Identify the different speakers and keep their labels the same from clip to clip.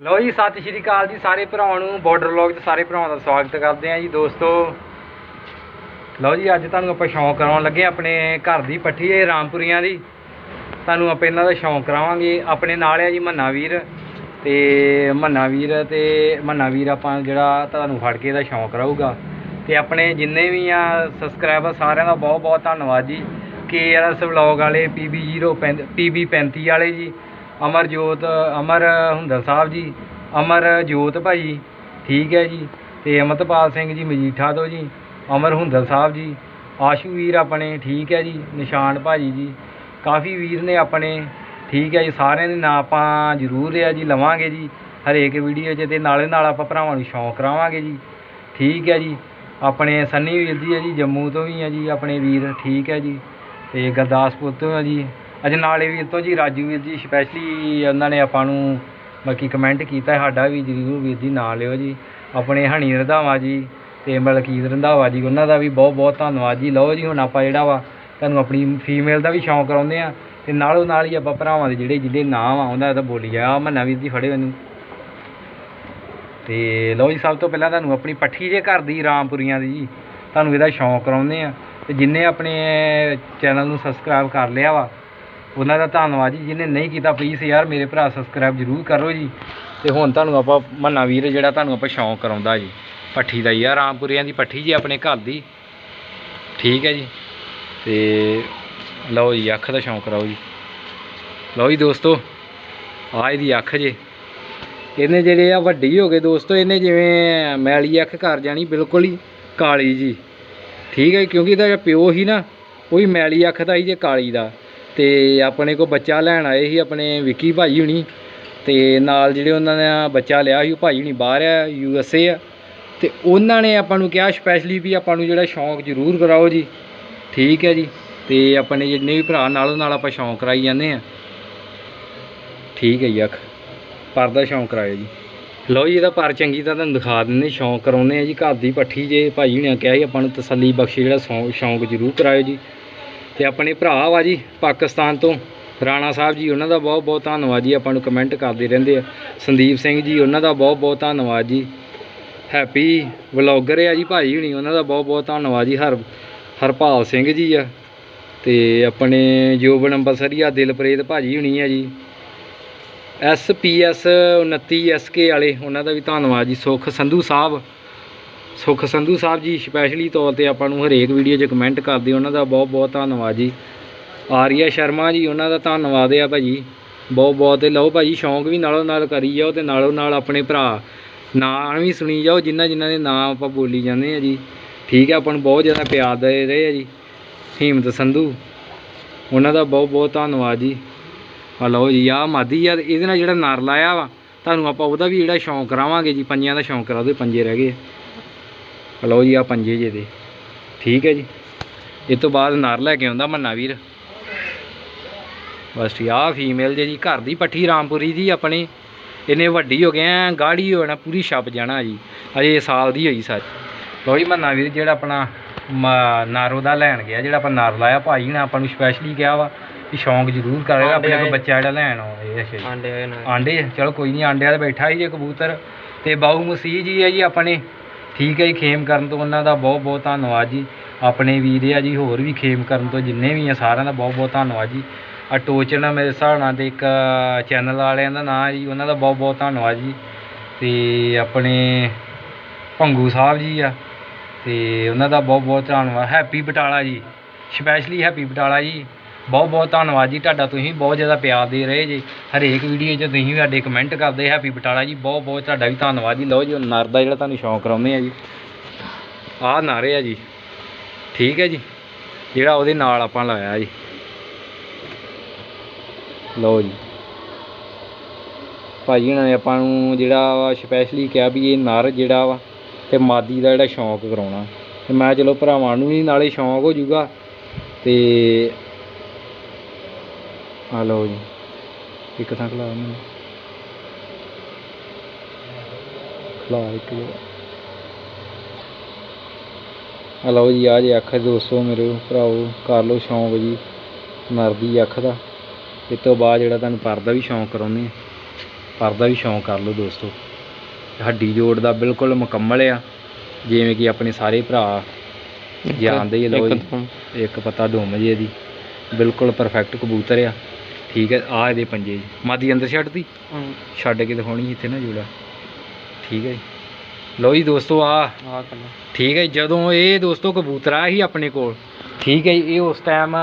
Speaker 1: ਲਓ ਜੀ, ਸਤਿ ਸ਼੍ਰੀ ਅਕਾਲ ਜੀ ਸਾਰੇ ਭਰਾਵਾਂ ਨੂੰ ਬਾਰਡਰ ਵਲੌਗ 'ਚ ਸਾਰੇ ਭਰਾਵਾਂ ਦਾ ਸਵਾਗਤ ਕਰਦੇ ਹਾਂ ਜੀ ਦੋਸਤੋ। ਲਓ ਜੀ, ਅੱਜ ਤੁਹਾਨੂੰ ਆਪਾਂ ਸ਼ੌਂਕ ਕਰਾਉਣ ਲੱਗੇ ਆਪਣੇ ਘਰ ਦੀ ਪੱਠੀ ਹੈ, ਰਾਮਪੁਰੀਆਂ ਦੀ। ਤੁਹਾਨੂੰ ਆਪਾਂ ਇਹਨਾਂ ਦਾ ਸ਼ੌਂਕ ਕਰਾਵਾਂਗੇ। ਆਪਣੇ ਨਾਲ ਆ ਜੀ ਮੰਨਾ ਵੀਰ ਤੇ ਮੰਨਾ ਵੀਰ ਤੇ ਮੰਨਾ ਵੀਰ ਆਪਾਂ ਜਿਹੜਾ ਤੁਹਾਨੂੰ ਫੜ ਕੇ ਇਹਦਾ ਸ਼ੌਂਕ ਕਰਾਊਗਾ। ਤੇ ਆਪਣੇ ਜਿੰਨੇ ਵੀ ਆ ਸਬਸਕ੍ਰਾਈਬਰ ਸਾਰਿਆਂ ਦਾ ਬਹੁਤ ਬਹੁਤ ਧੰਨਵਾਦ ਜੀ। ਕੇ ਆਰ ਐਸ ਵਲੌਗ ਵਾਲੇ ਪੀਬੀ 0 ਪੀਬੀ 35 ਵਾਲੇ ਜੀ। ਅਮਰਜੋਤ, ਅਮਰ ਹੁੰਦਲ ਸਾਹਿਬ ਜੀ ਅਮਰ ਜੋਤ ਭਾਈ, ਠੀਕ ਹੈ ਜੀ। ਅਤੇ ਅਮਰਤਪਾਲ ਸਿੰਘ ਜੀ, ਮਜੀਠਾ ਤੋਂ ਜੀ, ਅਮਰ ਹੁੰਦਲ ਸਾਹਿਬ ਜੀ, ਆਸ਼ੂ ਵੀਰ ਆਪਣੇ, ਠੀਕ ਹੈ ਜੀ, ਨਿਸ਼ਾਨ ਭਾਜੀ ਜੀ, ਕਾਫੀ ਵੀਰ ਨੇ ਆਪਣੇ, ਠੀਕ ਹੈ ਜੀ, ਸਾਰਿਆਂ ਦੇ ਨਾਂ ਆਪਾਂ ਜ਼ਰੂਰ ਆ ਜੀ, ਲਵਾਂਗੇ ਜੀ, ਹਰੇਕ ਵੀਡੀਓ 'ਚ ਅਤੇ ਨਾਲੇ ਨਾਲ ਆਪਾਂ ਭਰਾਵਾਂ ਨੂੰ ਸ਼ੌਂਕ ਕਰਾਵਾਂਗੇ ਜੀ, ਠੀਕ ਹੈ ਜੀ। ਆਪਣੇ ਸੰਨੀ ਵੀਰ ਜੀ ਹੈ ਜੀ, ਜੰਮੂ ਤੋਂ ਵੀ ਹੈ ਜੀ, ਆਪਣੇ ਵੀਰ, ਠੀਕ ਹੈ ਜੀ। ਅਤੇ ਗੁਰਦਾਸਪੁਰ ਤੋਂ ਹੈ ਜੀ ਅੱਜ ਨਾਲੇ ਵੀਰ ਤੋਂ ਜੀ ਰਾਜੂ ਵੀਰ ਜੀ ਸਪੈਸ਼ਲੀ ਉਹਨਾਂ ਨੇ ਆਪਾਂ ਨੂੰ ਬਾਕੀ ਕਮੈਂਟ ਕੀਤਾ, ਸਾਡਾ ਵੀ ਜ਼ਰੂਰ ਵੀਰ ਜੀ ਨਾਂ ਲਿਓ ਜੀ। ਆਪਣੇ ਹਣੀ ਰੰਧਾਵਾ ਜੀ ਤੇ ਮਲਕੀਤ ਰੰਧਾਵਾ ਜੀ, ਉਹਨਾਂ ਦਾ ਵੀ ਬਹੁਤ ਬਹੁਤ ਧੰਨਵਾਦ ਜੀ। ਲਓ ਜੀ, ਹੁਣ ਆਪਾਂ ਜਿਹੜਾ ਵਾ ਤੁਹਾਨੂੰ ਆਪਣੀ ਫੀਮੇਲ ਦਾ ਵੀ ਸ਼ੌਂਕ ਕਰਾਉਂਦੇ ਆ ਤੇ ਨਾਲੋਂ ਨਾਲ ਹੀ ਆਪਾਂ ਭਰਾਵਾਂ ਦੇ ਜਿਹੜੇ ਜਿਹਦੇ ਨਾਮ ਆ, ਉਹਨਾਂ ਦਾ ਤਾਂ ਬੋਲੀ ਆ ਮੰਨਾ ਵੀਰ ਜੀ ਫੜੇ ਮੈਨੂੰ ਤੇ ਲਓ ਜੀ, ਸਭ ਤੋਂ ਪਹਿਲਾਂ ਤੁਹਾਨੂੰ ਆਪਣੀ ਪੱਠੀ ਜੇ ਘਰ ਦੀ ਰਾਮਪੁਰੀਆਂ ਦੀ ਜੀ, ਤੁਹਾਨੂੰ ਇਹਦਾ ਸ਼ੌਂਕ ਕਰਾਉਂਦੇ ਆ। ਤੇ ਜਿੰਨੇ ਆਪਣੇ ਚੈਨਲ ਨੂੰ ਸਬਸਕ੍ਰਾਈਬ ਕਰ ਲਿਆ ਵਾ ਉਹਨਾਂ ਦਾ ਧੰਨਵਾਦ ਜੀ, ਜਿਹਨੇ ਨਹੀਂ ਕੀਤਾ ਪਲੀਜ਼ ਯਾਰ ਮੇਰੇ ਭਰਾ ਸਬਸਕ੍ਰਾਈਬ ਜ਼ਰੂਰ ਕਰੋ ਜੀ। ਤੇ ਹੁਣ ਤੁਹਾਨੂੰ ਆਪਾਂ ਮੰਨਾ ਵੀਰ ਜਿਹੜਾ ਤੁਹਾਨੂੰ ਆਪਾਂ ਸ਼ੌਂਕ ਕਰਾਉਂਦਾ ਜੀ, ਪੱਠੀ ਦਾ ਹੀ ਆ ਰਾਮਪੁਰੀਆਂ ਦੀ ਪੱਠੀ ਜੀ ਆਪਣੇ ਘਰ ਦੀ। ਠੀਕ ਹੈ ਜੀ। ਤੇ ਲਓ ਜੀ, ਅੱਖ ਦਾ ਸ਼ੌਂਕ ਕਰਾਓ ਜੀ। ਲਓ ਜੀ ਦੋਸਤੋ, ਆਹ ਇਹਦੀ ਅੱਖ ਜੇ। ਇਹਨੇ ਜਿਹੜੇ ਆ ਵੱਡੀ ਹੋ ਗਏ ਦੋਸਤੋ, ਇਹਨੇ ਜਿਵੇਂ ਮੈਲੀ ਅੱਖ ਕਰ ਜਾਣੀ, ਬਿਲਕੁਲ ਹੀ ਕਾਲੀ ਜੀ। ਠੀਕ ਹੈ ਕਿਉਂਕਿ ਇਹਦਾ ਪਿਓ ਸੀ ਨਾ, ਉਹ ਹੀ ਮੈਲੀ ਅੱਖ ਦਾ ਹੀ ਜੇ, ਕਾਲੀ ਦਾ। ਤੇ ਆਪਣੇ ਕੋ ਬੱਚਾ ਲੈਣ ਆਏ ਸੀ ਆਪਣੇ ਵਿੱਕੀ ਭਾਈ ਹੁਣੀ ਤੇ ਨਾਲ ਜਿਹੜੇ ਉਹਨਾਂ ਨੇ ਬੱਚਾ ਲਿਆ ਸੀ, ਉਹ ਭਾਈ ਹੁਣੀ ਬਾਹਰ ਆ ਯੂ ਐਸ ਏ ਆ। ਤੇ ਉਹਨਾਂ ਨੇ ਆਪਾਂ ਨੂੰ ਕਿਹਾ ਸਪੈਸ਼ਲੀ ਵੀ ਆਪਾਂ ਨੂੰ ਜਿਹੜਾ ਸ਼ੌਂਕ ਜ਼ਰੂਰ ਕਰਾਓ ਜੀ। ਠੀਕ ਹੈ ਜੀ। ਤੇ ਆਪਣੇ ਜਿੰਨੇ ਵੀ ਭਰਾ ਨਾਲੋਂ ਨਾਲ ਆਪਾਂ ਸ਼ੌਂਕ ਕਰਾਈ ਜਾਂਦੇ ਆ ਠੀਕ ਹੈ ਜੀ ਅੱਖ। ਪਰ ਦਾ ਸ਼ੌਂਕ ਕਰਾਇਓ ਜੀ। ਲਓ ਜੀ, ਇਹਦਾ ਪਰ ਚੰਗੀ ਤਾਂ ਤੁਹਾਨੂੰ ਦਿਖਾ ਦਿੰਦੇ ਸ਼ੌਂਕ ਕਰਾਉਂਦੇ ਆ ਜੀ। ਘਰ ਦੀ ਪੱਠੀ ਜੇ ਭਾਈ ਹੁਣਿਆ ਕਿਹਾ ਸੀ, ਆਪਾਂ ਨੂੰ ਤਸੱਲੀ ਬਖਸ਼ੀ ਜਿਹੜਾ ਸ਼ੌਂ- ਸ਼ੌਂਕ ਜ਼ਰੂਰ ਕਰਾਇਓ ਜੀ। ਤੇ ਆਪਣੇ ਭਰਾ ਵਾ ਜੀ, ਪਾਕਿਸਤਾਨ ਤੋਂ। ਰਾਣਾ ਸਾਹਿਬ ਜੀ, ਉਹਨਾਂ ਦਾ ਬਹੁਤ ਬਹੁਤ ਧੰਨਵਾਦ ਜੀ। ਆਪਾਂ ਨੂੰ ਕਮੈਂਟ ਕਰਦੇ ਰਹਿੰਦੇ ਆ। ਸੰਦੀਪ ਸਿੰਘ ਜੀ, ਉਹਨਾਂ ਦਾ ਬਹੁਤ ਬਹੁਤ ਧੰਨਵਾਦ ਜੀ। ਹੈਪੀ ਵਲੌਗਰ ਆ ਜੀ ਭਾਈ ਹੁਣੀ, ਉਹਨਾਂ ਦਾ ਬਹੁਤ ਬਹੁਤ ਧੰਨਵਾਦ ਜੀ। ਹਰ ਹਰਪਾਲ ਸਿੰਘ ਜੀ ਆ। ਤੇ ਆਪਣੇ ਜੋਬਨ ਅੰਬਰਸਰੀ ਆ, ਦਿਲਪ੍ਰੀਤ ਭਾਜੀ ਹੁਣੀ ਆ ਜੀ। ਐਸਪੀਐਸ 29 ਐਸਕੇ ਵਾਲੇ, ਉਹਨਾਂ ਦਾ ਵੀ ਧੰਨਵਾਦ ਜੀ। ਸੁਖ ਸੰਧੂ ਸਾਹਿਬ ਸੁਖ ਸੰਧੂ ਸਾਹਿਬ ਜੀ ਸਪੈਸ਼ਲੀ ਤੌਰ ਤੇ ਆਪਾਂ ਨੂੰ ਹਰੇਕ ਵੀਡੀਓ 'ਚ ਕਮੈਂਟ ਕਰਦੇ, ਉਹਨਾਂ ਦਾ ਬਹੁਤ ਬਹੁਤ ਧੰਨਵਾਦ ਜੀ। ਆਰੀਆ ਸ਼ਰਮਾ ਜੀ, ਉਹਨਾਂ ਦਾ ਧੰਨਵਾਦ ਆ ਭਾਜੀ। ਬਹੁਤ ਬਹੁਤ ਤੇ ਲਓ ਭਾਜੀ, ਸ਼ੌਂਕ ਵੀ ਨਾਲੋਂ ਨਾਲ ਕਰੀ ਜਾਓ ਤੇ ਨਾਲੋਂ ਨਾਲ ਆਪਣੇ ਭਰਾ ਨਾਂ ਵੀ ਸੁਣੀ ਜਾਓ ਜਿਨ੍ਹਾਂ ਜਿਨ੍ਹਾਂ ਦੇ ਨਾਮ ਆਪਾਂ ਬੋਲੀ ਜਾਂਦੇ ਆ ਜੀ। ਠੀਕ ਹੈ ਆਪਾਂ ਨੂੰ ਬਹੁਤ ਜ਼ਿਆਦਾ ਪਿਆਰ ਦੇ ਰਹੇ ਆ ਜੀ। ਹਿੰਮਤ ਸੰਧੂ, ਉਹਨਾਂ ਦਾ ਬਹੁਤ ਬਹੁਤ ਧੰਨਵਾਦ ਜੀ। ਆ ਲਓ ਜੀ ਆ ਮਾਦੀ ਆ, ਇਹਦੇ ਨਾਲ ਜਿਹੜਾ ਨਰ ਲਾਇਆ ਵਾ, ਤੁਹਾਨੂੰ ਆਪਾਂ ਉਹਦਾ ਵੀ ਜਿਹੜਾ ਸ਼ੌਂਕ ਕਰਾਵਾਂਗੇ ਜੀ, ਪੰਜਿਆਂ ਦਾ ਸ਼ੌਂਕ ਕਰਾ ਉਹਦੇ ਪੰਜੇ ਰਹਿ ਗਏ। ਲਓ ਜੀ ਆ ਪੰਜੇ ਜੇ ਦੇ। ਠੀਕ ਹੈ ਜੀ। ਇਹ ਤੋਂ ਬਾਅਦ ਨਰ ਲੈ ਕੇ ਆਉਂਦਾ ਮੰਨਾ ਵੀਰ। ਬਸ ਠੀਕ ਆ ਫੀਮੇਲ ਜੇ ਜੀ ਘਰ ਦੀ ਪੱਠੀ ਰਾਮਪੁਰੀ ਦੀ ਆਪਣੀ। ਇਹਨੇ ਵੱਡੀ ਹੋ ਗਏ ਆ ਗਾੜੀ ਹੋ ਜਾਣਾ ਪੂਰੀ ਛਪ ਜਾਣਾ ਜੀ। ਅਜੇ ਸਾਲ ਦੀ ਹੋਈ ਸਾਰੀ। ਲਓ ਜੀ ਮੰਨਾ ਵੀਰ ਜਿਹੜਾ ਆਪਣਾ ਨਰ ਉਹਦਾ ਲੈਣ ਗਿਆ ਜਿਹੜਾ ਆਪਾਂ ਨਰ ਲਾਇਆ ਭਾਈ ਨੇ ਆਪਾਂ ਨੂੰ ਸਪੈਸ਼ਲੀ ਕਿਹਾ ਵਾ ਕਿ ਸ਼ੌਂਕ ਜ਼ਰੂਰ ਕਰੇਗਾ ਆਪਣੇ ਕੋਲ ਬੱਚਾ ਜਿਹੜਾ ਲੈਣ ਆਉਂਦੇ ਅੱਛਾ
Speaker 2: ਆਂਡੇ
Speaker 1: ਆਂਡੇ ਚਲੋ ਕੋਈ ਨਹੀਂ ਆਂਡਿਆਂ 'ਤੇ ਬੈਠਾ ਹੀ ਜੇ ਕਬੂਤਰ। ਤੇ ਬਾਊ ਮਸੀਹ ਜੀ ਹੈ ਜੀ ਆਪਣੇ। ਠੀਕ ਹੈ ਜੀ, ਖੇਮ ਕਰਨ ਤੋਂ ਉਹਨਾਂ ਦਾ ਬਹੁਤ ਬਹੁਤ ਧੰਨਵਾਦ ਜੀ। ਆਪਣੇ ਵੀਰ ਆ ਜੀ, ਹੋਰ ਵੀ ਖੇਮ ਕਰਨ ਤੋਂ ਜਿੰਨੇ ਵੀ ਆ, ਸਾਰਿਆਂ ਦਾ ਬਹੁਤ ਬਹੁਤ ਧੰਨਵਾਦ ਜੀ। ਆ ਟੋਚਨ ਮੇਰੇ ਹਿਸਾਬ ਨਾਲ ਤੇ ਇੱਕ ਚੈਨਲ ਵਾਲਿਆਂ ਦਾ ਨਾਂ ਜੀ, ਉਹਨਾਂ ਦਾ ਬਹੁਤ ਬਹੁਤ ਧੰਨਵਾਦ ਜੀ। ਤੇ ਆਪਣੇ ਭੰਗੂ ਸਾਹਿਬ ਜੀ ਆ, ਤੇ ਉਹਨਾਂ ਦਾ ਬਹੁਤ ਬਹੁਤ ਧੰਨਵਾਦ। ਹੈਪੀ ਬਟਾਲਾ ਜੀ, ਸਪੈਸ਼ਲੀ ਹੈਪੀ ਬਟਾਲਾ ਜੀ। ਬਹੁਤ ਬਹੁਤ ਧੰਨਵਾਦ ਜੀ ਤੁਹਾਡਾ, ਤੁਸੀਂ ਬਹੁਤ ਜ਼ਿਆਦਾ ਪਿਆਰ ਦੇ ਰਹੇ ਜੀ। ਹਰੇਕ ਵੀਡੀਓ 'ਚ ਤੁਸੀਂ ਵੀ ਸਾਡੇ ਕਮੈਂਟ ਕਰਦੇ ਹੈਪੀ ਬਟਾਲਾ ਜੀ, ਬਹੁਤ ਬਹੁਤ ਤੁਹਾਡਾ ਵੀ ਧੰਨਵਾਦ ਜੀ। ਲਓ ਜੀ ਉਹ ਨਰ ਦਾ ਜਿਹੜਾ ਤੁਹਾਨੂੰ ਸ਼ੌਂਕ ਕਰਾਉਂਦੇ ਆ ਜੀ, ਆਹ ਨਾਰੇ ਆ ਜੀ। ਠੀਕ ਹੈ ਜੀ, ਜਿਹੜਾ ਉਹਦੇ ਨਾਲ ਆਪਾਂ ਲਾਇਆ ਜੀ। ਲਓ ਜੀ। ਭਾਜੀ ਉਹਨਾਂ ਨੇ ਆਪਾਂ ਨੂੰ ਜਿਹੜਾ ਵਾ ਸਪੈਸ਼ਲੀ ਕਿਹਾ ਵੀ ਇਹ ਨਰ ਜਿਹੜਾ ਵਾ ਤੇ ਮਾਦੀ ਦਾ ਜਿਹੜਾ ਸ਼ੌਂਕ ਕਰਾਉਣਾ। ਤੇ ਮੈਂ ਚਲੋ ਭਰਾਵਾਂ ਨੂੰ ਵੀ ਨਾਲੇ ਸ਼ੌਂਕ ਹੋ ਜਾਊਗਾ ਤੇ ਆ ਲਓ ਜੀ। ਇੱਕ ਥਾਂ ਖਲਾ ਮੈਨੂੰ ਖਲਾ ਇੱਕ ਆ ਲਓ ਜੀ ਆ ਜੇ ਅੱਖ ਦੋਸਤੋ ਮੇਰੇ ਭਰਾਓ ਕਰ ਲਓ ਸ਼ੌਂਕ ਜੀ। ਨਰ ਦੀ ਅੱਖ ਦਾ। ਇਸ ਤੋਂ ਬਾਅਦ ਜਿਹੜਾ ਤੁਹਾਨੂੰ ਪਰ ਦਾ ਵੀ ਸ਼ੌਂਕ ਕਰਾਉਂਦੇ ਆ। ਪਰ ਦਾ ਵੀ ਸ਼ੌਂਕ ਕਰ ਲਓ ਦੋਸਤੋ। ਹੱਡੀ ਜੋੜ ਦਾ ਬਿਲਕੁਲ ਮੁਕੰਮਲ ਆ। ਜਿਵੇਂ ਕਿ ਆਪਣੇ ਸਾਰੇ ਭਰਾ ਜਾਣਦੇ ਹੀ ਜੀ। ਇੱਕ ਪਤਾ ਡੁੰਮ ਜੀ ਇਹਦੀ। ਬਿਲਕੁਲ ਪਰਫੈਕਟ ਕਬੂਤਰ ਆ। ਠੀਕ ਹੈ ਆ ਇਹਦੇ ਪੰਜੇ ਜੀ। ਮਾਦੀ ਅੰਦਰ ਛੱਡਦੀ ਛੱਡ ਕੇ ਦਿਖਾਉਣੀ ਇੱਥੇ ਨਾ ਜੋੜਾ। ਠੀਕ ਹੈ ਜੀ। ਲਓ ਜੀ ਦੋਸਤੋ ਆ
Speaker 2: ਆ
Speaker 1: ਠੀਕ ਹੈ ਜਦੋਂ ਇਹ ਦੋਸਤੋ ਕਬੂਤਰ ਆਇਆ ਸੀ ਆਪਣੇ ਕੋਲ ਠੀਕ ਹੈ ਜੀ, ਇਹ ਉਸ ਟਾਈਮ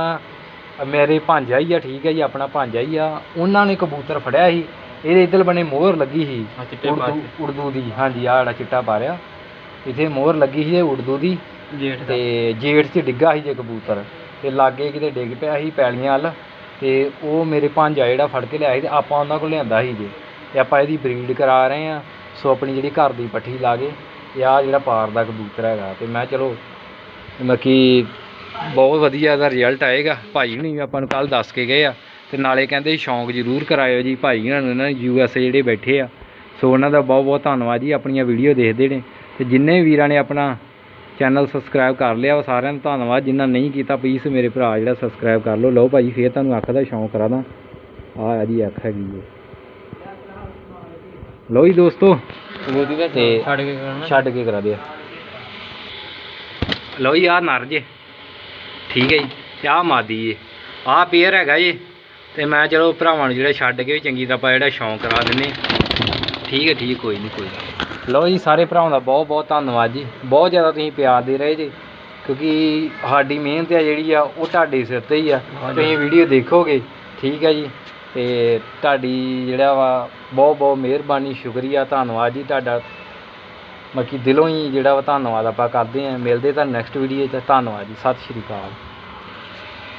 Speaker 1: ਮੇਰੇ ਭਾਂਜਾ ਹੀ ਆ ਠੀਕ ਹੈ ਜੀ ਆਪਣਾ ਭਾਂਜਾ ਹੀ ਆ। ਉਹਨਾਂ ਨੇ ਕਬੂਤਰ ਫੜਿਆ ਸੀ। ਇਹਦੇ ਇੱਧਰ ਬਣੇ ਮੋਹਰ ਲੱਗੀ ਸੀ।
Speaker 2: ਆ
Speaker 1: ਉਰਦੂ ਦੀ ਹਾਂਜੀ ਆਹ ਜਿਹੜਾ ਚਿੱਟਾ ਪਾ ਰਿਆ ਇਥੇ ਮੋਹਰ ਲੱਗੀ ਸੀ ਇਹ ਉਰਦੂ ਦੀ।
Speaker 2: ਜੇਠ
Speaker 1: ਤੇ ਜੇਠ 'ਚ ਡਿੱਗਾ ਸੀ ਜੇ ਕਬੂਤਰ। ਤੇ ਲਾਗੇ ਕਿਤੇ ਡਿੱਗ ਪਿਆ ਸੀ ਪੈਲੀਆਂ ਵੱਲ। ਅਤੇ ਉਹ ਮੇਰੇ ਭਾਂਜਾ ਜਿਹੜਾ ਫੜ ਕੇ ਲਿਆਇਆ ਸੀ ਅਤੇ ਆਪਾਂ ਉਹਨਾਂ ਕੋਲ ਲਿਆਂਦਾ ਸੀ ਜੇ। ਅਤੇ ਆਪਾਂ ਇਹਦੀ ਬਰੀਡ ਕਰਾ ਰਹੇ ਹਾਂ, ਸੋ ਆਪਣੀ ਜਿਹੜੀ ਘਰ ਦੀ ਪੱਠੀ ਲਾ ਕੇ ਤੇ ਆਹ ਜਿਹੜਾ ਪਾਰ ਦਾ ਕਬੂਤਰ ਹੈਗਾ ਅਤੇ ਮੈਂ ਚਲੋ ਮੱਕੀ ਬਹੁਤ ਵਧੀਆ ਇਹਦਾ ਰਿਜ਼ਲਟ ਆਏਗਾ। ਭਾਈ ਹੁਣੀ ਵੀ ਆਪਾਂ ਨੂੰ ਕੱਲ ਦੱਸ ਕੇ ਗਏ ਆ ਅਤੇ ਨਾਲੇ ਕਹਿੰਦੇ ਸ਼ੌਂਕ ਜ਼ਰੂਰ ਕਰਾਇਓ ਜੀ। ਭਾਈ ਹੁਣਾਂ ਨੂੰ ਨਾ ਯੂ ਐਸ ਏ ਜਿਹੜੇ ਬੈਠੇ ਆ, ਸੋ ਉਹਨਾਂ ਦਾ ਬਹੁਤ ਬਹੁਤ ਧੰਨਵਾਦ ਜੀ, ਆਪਣੀਆਂ ਵੀਡੀਓ ਦੇਖਦੇ ਨੇ। ਅਤੇ ਜਿੰਨੇ ਵੀਰਾਂ ਨੇ ਆਪਣਾ ਚੈਨਲ ਸਬਸਕ੍ਰਾਈਬ ਕਰ ਲਿਆ ਉਹ ਸਾਰਿਆਂ ਦਾ ਧੰਨਵਾਦ। ਜਿਨ੍ਹਾਂ ਨਹੀਂ ਕੀਤਾ ਪਲੀਜ਼ ਮੇਰੇ ਭਰਾ ਜਿਹੜਾ ਸਬਸਕ੍ਰਾਈਬ ਕਰ ਲਓ। ਲਓ ਭਾਜੀ ਫੇਰ ਤੁਹਾਨੂੰ ਅੱਖ ਦਾ ਸ਼ੌਂਕ ਕਰਾ ਦਾਂ। ਆਹ ਇਹਦੀ ਅੱਖ ਹੈਗੀ ਹੈ ਲਓ ਜੀ ਦੋਸਤੋ
Speaker 2: ਉਹਦੀ ਦਾ
Speaker 1: ਤੇ-
Speaker 2: ਛੱਡ ਕੇ ਕਰਨਾ
Speaker 1: ਛੱਡ ਕੇ ਕਰਾ ਦਿਆ। ਲਓ ਜੀ ਆਹ ਨਰ ਜੇ। ਠੀਕ ਹੈ ਜੀ ਤੇ ਆਹ ਮਾਦੀ ਜੇ ਆਹ ਪੇਅਰ ਹੈਗਾ ਜੀ। ਤੇ ਮੈਂ ਚਲੋ ਭਰਾਵਾਂ ਨੂੰ ਜਿਹੜਾ ਛੱਡ ਕੇ ਵੀ ਚੰਗੀ ਤਰ੍ਹਾਂ ਆਪਾਂ ਜਿਹੜਾ ਸ਼ੌਂਕ ਕਰਾ ਦਿੰਨੇ ਠੀਕ ਹੈ ਠੀਕ ਕੋਈ ਨਹੀਂ ਕੋਈ ਨਹੀਂ ਲਓ ਜੀ ਸਾਰੇ ਭਰਾਵਾਂ ਦਾ ਬਹੁਤ ਬਹੁਤ ਧੰਨਵਾਦ ਜੀ। ਬਹੁਤ ਜ਼ਿਆਦਾ ਤੁਸੀਂ ਪਿਆਰ ਦੇ ਰਹੇ ਜੀ ਕਿਉਂਕਿ ਸਾਡੀ ਮਿਹਨਤ ਆ ਜਿਹੜੀ ਆ ਉਹ ਤੁਹਾਡੇ ਸਿਰ ਤੇ ਹੀ ਆ। ਤੁਸੀਂ ਵੀਡੀਓ ਦੇਖੋਗੇ ਠੀਕ ਹੈ ਜੀ। ਤੇ ਤੁਹਾਡੀ ਜਿਹੜਾ ਵਾ ਬਹੁਤ ਬਹੁਤ ਮਿਹਰਬਾਨੀ ਸ਼ੁਕਰੀਆ ਧੰਨਵਾਦ ਜੀ ਤੁਹਾਡਾ। ਬਾਕੀ ਦਿਲੋਂ ਹੀ ਜਿਹੜਾ ਵਾ ਧੰਨਵਾਦ ਆਪਾਂ ਕਰਦੇ ਆਂ। ਮਿਲਦੇ ਤਾਂ ਨੈਕਸਟ ਵੀਡੀਓ 'ਚ। ਧੰਨਵਾਦ ਜੀ ਸਤਿ ਸ਼੍ਰੀ ਅਕਾਲ।